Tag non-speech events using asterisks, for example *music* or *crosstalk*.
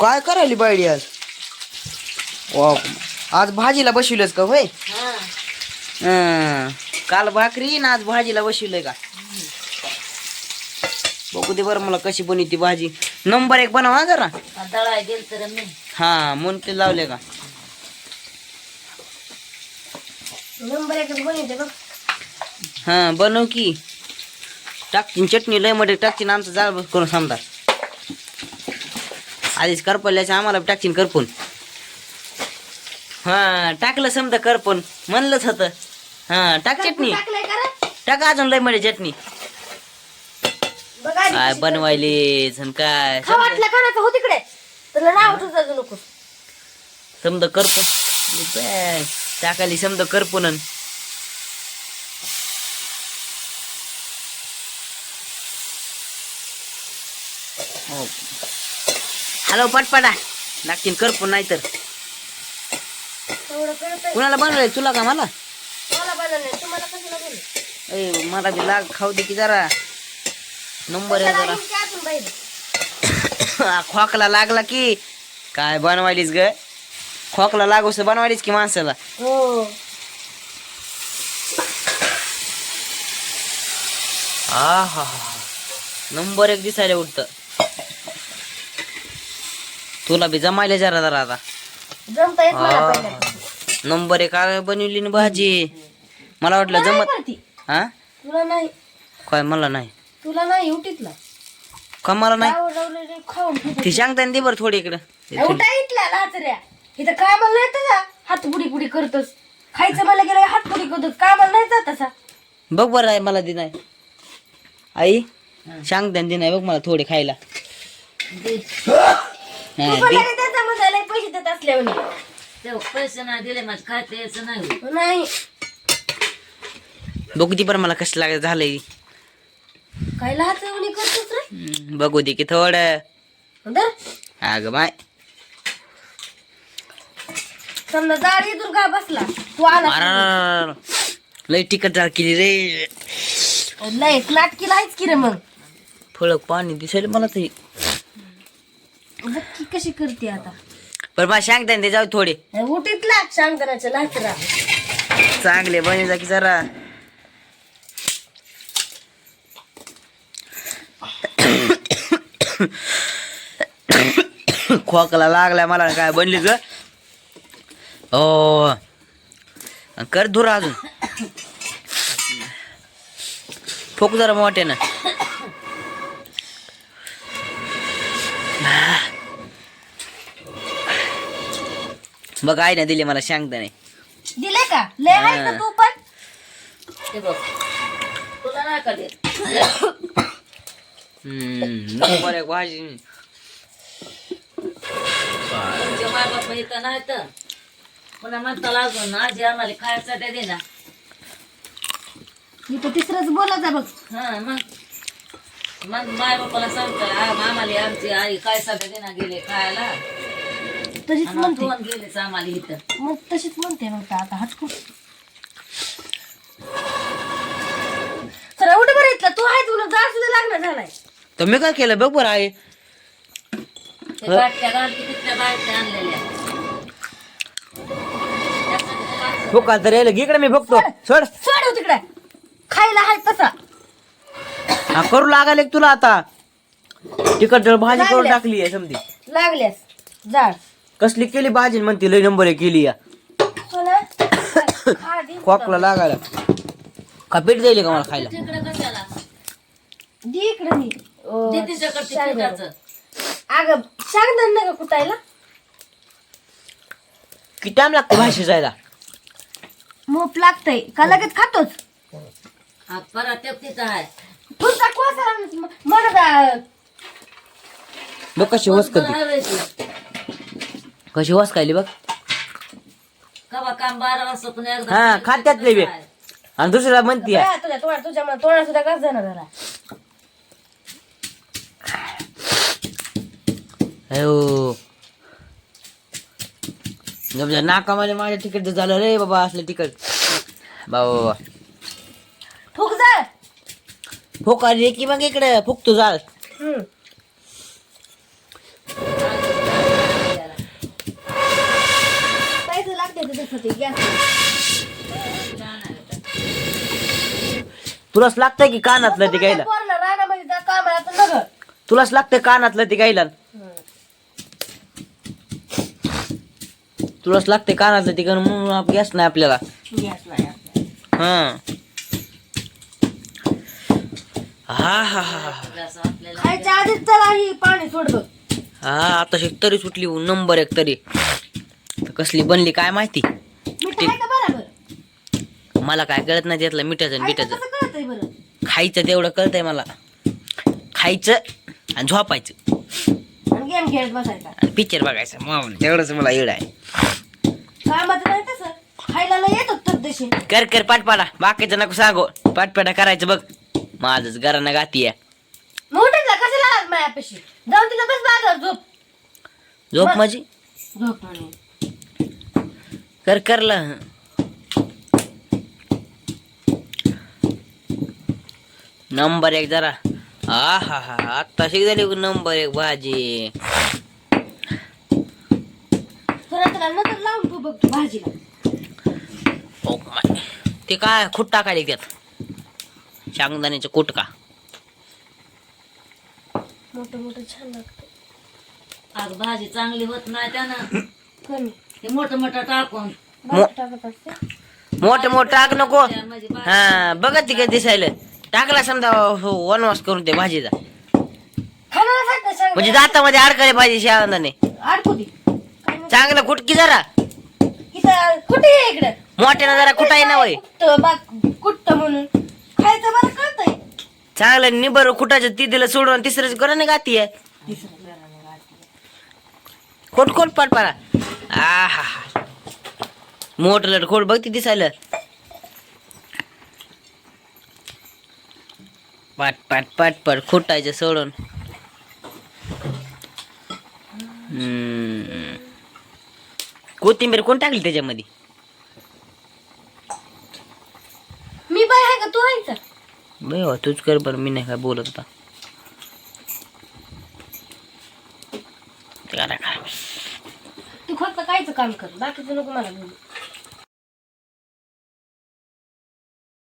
काय करायली बायडी आज? वा आज भाजीला बसविलंच का होय. काल भाकरी ना आज भाजीला बसविलंय का? बघू दे बरं मला कशी बनवती भाजी. नंबर एक बनवा जरा. हा म्हणून ते लावले का? हा बनव की. टाकतीन चटणी लयमध्ये टाकतीन आमचं जाळ बस करून समजा. आधीच करपल्याच्या आम्हाला टाकतीन करपून हा टाकलं समजा करपून म्हणलंच होतं. हा टाक चटणी? टाक अजून लयमध्ये चटणी. काय बनवायली झन काय? हो तिकडे. नको. समजा करपून. टाकाली समजा करपून हो. हॅलो पटपटा. लागतील करपून नाही तर कुणाला बनवलंय तुला का मला? ए मला बी लाग खाऊ दे की जरा. नंबर आहे जरा. *coughs* खोकला लागला की काय बनवायलीस ग? खोकला लागूस बनवायलीस की माणसाला? हो. हा हा नंबर एक दिसायला उठत तुला बी जमायला जरा जरा आता. जमता येत मला हा. पहिल्या नंबर एक काय बनवली ना भाजी. मला वाटलं तुला नाही जमत करती. हा? तुला नाही. काय मला नाही. तुला नाही उठीतला. का मला नाही? आवडवलेले खाऊन फिरत. ती सांगता ना दे बरं थोडी इकडं. ते थोडी. उठा इथला लाचऱ्या. इथं कामाला नाही तसा. हात पुडी पुडी करतोस. खायचं मला गेलं हात पुडी करतोस. कामाला नाही जात तसा. बघ बरं आहे मला दे नाही आई सांगता दे नाही बघ मला थोडे खायला. *laughs* तू हा. लगे त्याचा मसाला पैसे देत असल्यावर. ते पैसे नाही दिले माझे काय ते यायचं नाही नाही. बघू दे बरं मला कसं लागत झालंय. काय लाचवणी करतोस रे? हम्म, बघू दे की थोडं. अगं बाय. समजा जाड इथून का बसला? तू आला लय तिकट डाळ केली रे. नाटकीला आहेच की रे मग. फळक पाणी दिसेल मला तरी. कशी करते आता? बरं मला सांगता ना ते जाऊ थोडे. उठीतला शांगणाच्या लाचरा चांगले बने जा की जरा. खोकला लागलाय मला काय बनली ग? ओ कर धुरा अजून. *coughs* फोक जरा मोठे ना बघ आई ना दिले मला सांगता नाही. दिले का? लय आहे का तू पण? ते बघ. तुला नाही का देत? हम्म नंबर एक भाजी. तुमचे माय बाप इथं नाही तर. पुन्हा म्हणता अजून आजी आम्हाला खायचं ते दे ना. मी तर तिसरंच बोलायचा बघ. हा मग. मग माय बापाला सांगतोय आम- आम्हाला आमची आई काय सध्या देना गेले खायला. तशीच म्हणते. दोन गेलेच आम्हाला इथं. मग तशीच म्हणते मग आता हटकू खरं उठ बरं इथलं. तू आहे तुला जास्त लागणार झालाय. तर मी काय केलं बघ बरं आहे ते तिथल्या आणलेल्या. फुका तर यायला इकडे मी बघतो. सोड. सोड. तिकडे. खायला आहे तसा. हा करू लागाल एक तुला आता? तिकट भाजी करून. टाकली आहे समधी. लागल्यास. जाड कसली केली भाजी म्हणते लय नंबर एक केली या. *coughs* खोकला लागायला. का पीठ द्यायला का मला खायला? तिकडे कशाला? दे इकडे मी. अं, दे तिच्याकडे ते शेंगदाणा. पिठाचं. अगं सांगणार नाही का कुटायला. किती टाइम लागतो भाजी जायला? मोप लागतंय. का लगेच खातोच? हा आहे. कोसा मग कशी ते. कशी वस खायली बघ. कवा काम बारा वाजता पुन्हा एकदा हा खात्यात लय बे. आणि दुसऱ्या म्हणती तुझ्या तोंड तुझ्या मला तोंडा सुद्धा घास जाणार झाला हो नाकामध्ये माझ्या तिकीट झालं रे बाबा असलं तिकट. बाबा बाबा फुक जा. फोका रे की मग इकडे फुकतो हम्म. होती गॅस तुलाच लागतंय की कानातलं ते गायला? तुलाच लागतंय कानातलं ते गायला? तुलाच लागतंय कानातलं ते कारण म्हणून आप- गॅस नाही आपल्याला. गॅस नाही आपल्याला. हा. हा हा हा हा. ही हा आता तरी सुटली नंबर एक तरी. तर कसली बनली काय माहिती? मीठ आहे का बरोबर? मला काय कळत नाही त्यातलं मिठाचं आणि बिठाचं. कसं कळतंय बरं? खायचं तेवढं कळतंय मला. खायचं आणि झोपायचं. आणि गेम खेळत बसायचा. आणि पिक्चर बघायचं. मग तेवढंच मला येड आहे. कामाचं नाही तसं. खायला लय येतो तद्देशी. कर कर पाटपाडा बाकीचं नको सांगू. पाटपाडा करायचं बघ. माझंच घरानं गाती मोठीला कशाला जाऊन तिला बस बाजार झोप. झोप. माझी? झोप म्हणे. कर करला. नंबर एक जरा. हा हा हा आत्ता शिक झाली नंबर एक भाजी. तू काय खूट टाकायला त्यात शेंगदाण्याचं कुट का? मोठं मोठं छान लागतं. आज भाजी चांगली होत नाही त्यानं. *coughs* कमी. ते मोठं मोठं टाकून. बारीक टाकत असते? मोठं मोठं टाक नको. हा बघा ती काय दिसायला. टाकला समजा हो, वनवास करून ते भाजीचा. म्हणजे दातामध्ये अडकले पाहिजे शेंगदाणे अडकू दे. चांगलं कुटकी जरा. इथं कुठे आहे इकडे? मोठ्यानं जरा कुठाय ना वय कुठं बाग कुठं म्हणून? खायचं बरं कळतंय चांगलं निबर कुठाचं ती दिलं सोडून तिसरंच करा गाती आहे. खोट खोट पाट पाडा आ हा हा मोठ लट खोट बघ ती दिसायला. पाट पाट पाट पाट खोटायचं सोडून. कोथिंबीर कोण टाकली त्याच्यामध्ये? मी बाय आहे का? तू आहे का? बे हो, तूच कर बरं मी नाही काय बोलत होता फक्त कायचं काम कर बाकीचं नको मला बोलू